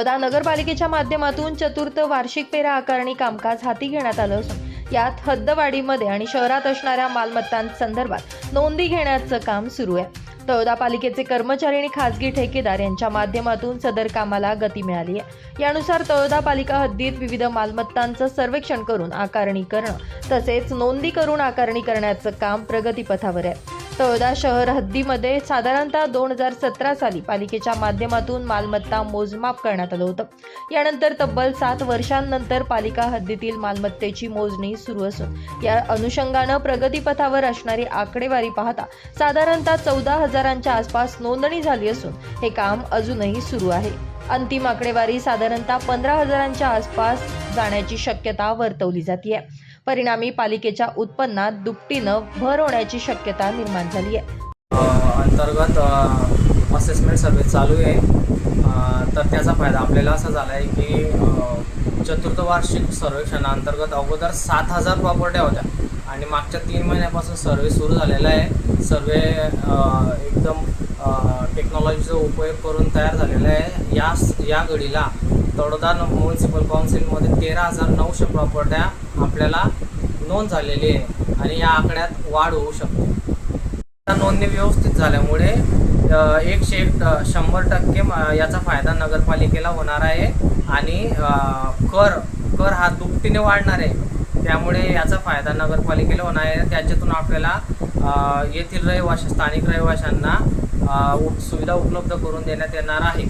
बडोदा नगरपालिकेच्या माध्यमातून चतुर्थ वार्षिक पेरा आकारणी कामकाज हाती घेण्यात आलं असून यात हद्दवाढीमध्ये आणि शहरात असणाऱ्या मालमत्तांसंदर्भात नोंदी घेण्याचं काम सुरू आहे. तळोदा पालिकेचे कर्मचारी आणि खासगी ठेकेदार यांच्या माध्यमातून सदर कामाला गती मिळाली आहे. यानुसार तळोदा पालिका हद्दीत विविध मालमत्तांचं सर्वेक्षण करून आकारणी करणं तसेच नोंदी करून आकारणी करण्याचं काम प्रगतीपथावर आहे. तळोदा शहर हद्दीमध्ये साधारणतः दोन हजार सतरा साली पालिकेच्या माध्यमातून मालमत्ता मोजमाप करण्यात आलं होतं. यानंतर तब्बल सात वर्षांनंतर पालिका हद्दीतील मालमत्तेची मोजणी सुरू असून या अनुषंगानं प्रगतीपथावर असणारी आकडेवारी पाहता साधारणतः चौदा हजारांच्या आसपास नोंदणी झाली असून हे काम अजूनही सुरू आहे. अंतिम आकडेवारी साधारणतः पंधरा हजारांच्या आसपास जाण्याची शक्यता वर्तवली जाते परिणामी पालिकेच्या उत्पन्नात दुपटीनं भर होण्याची शक्यता निर्माण झाली आहे. अंतर्गत असेसमेंट सर्व्हिस चालू आहे. तर त्याचा फायदा आपल्याला असा झाला आहे की चतुर्थ वार्षिक सर्वेक्षणाअंतर्गत अगोदर सात हजार प्रॉपर्ट्या होत्या. आणि मागच्या तीन महिन्यापासून सर्वे सुरू झालेला आहे. सर्वे एकदम टेक्नॉलॉजीचा उपयोग करून तयार झालेला आहे. या या घडीला तडोदा म्युन्सिपल काउन्सिलमध्ये तेरा हजार नऊशे प्रॉपर्ट्या आपल्याला नोंद झालेली आहे आणि या आकड्यात वाढ होऊ शकते. नोंदणी व्यवस्थित झाल्यामुळे एकशे एक शंभर टक्के याचा फायदा नगरपालिकेला होणार आहे आणि कर कर हा दुपटीने वाढणार आहे. त्यामुळे याचा फायदा नगरपालिकेला होणार आहे. त्याच्यातून आपल्याला येथील रहिवासी स्थानिक रहिवाशांना उप- सुविधा उपलब्ध करून देण्यात येणार आहे.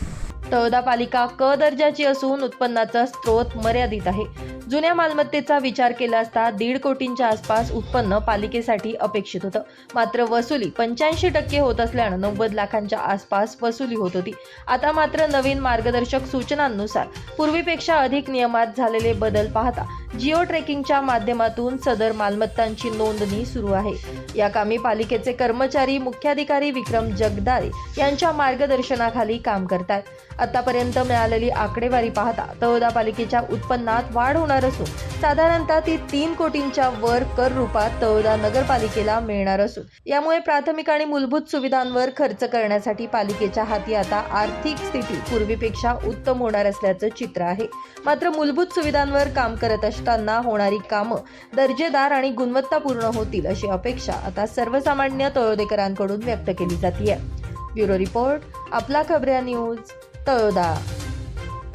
तळोदा पालिका क दर्जाची असून उत्पन्नाचा स्रोत मर्यादित आहे. जुन्या मालमत्तेचा विचार केला असता दीड कोटींच्या आसपास उत्पन्न पालिकेसाठी अपेक्षित होतं. मात्र वसुली पंच्याऐंशी टक्के होत असल्यानं नव्वद लाखांच्या आसपास वसुली होत होती. आता मात्र नवीन मार्गदर्शक सूचनांनुसार पूर्वीपेक्षा अधिक नियमात झालेले बदल पाहता जिओ ट्रेकिंगच्या माध्यमातून सदर मालमत्तांची नोंदणी सुरू आहे. या कामी पालिकेचे कर्मचारी मुख्याधिकारी विक्रम जगदाळे यांच्या मार्गदर्शनाखाली काम करतात आतापर्यंत मिळालेली आकडेवारी पाहता तळोदा पालिकेच्या उत्पन्नात वाढ होणार असून साधारणतः ती तीन कोटींच्या वर कर रूपात तळोदा नगरपालिकेला मिळणार असून यामुळे प्राथमिक आणि मूलभूत सुविधांवर खर्च करण्यासाठी पालिकेच्या हाती आता आर्थिक स्थिती पूर्वीपेक्षा उत्तम होणार असल्याचं चित्र आहे. मात्र मूलभूत सुविधांवर काम करत असताना होणारी कामं दर्जेदार आणि गुणवत्तापूर्ण होतील अशी अपेक्षा आता सर्वसामान्य तळोदेकरांकडून व्यक्त केली जाते ब्युरो रिपोर्ट आपला खबऱ्या न्यूज तळोदा.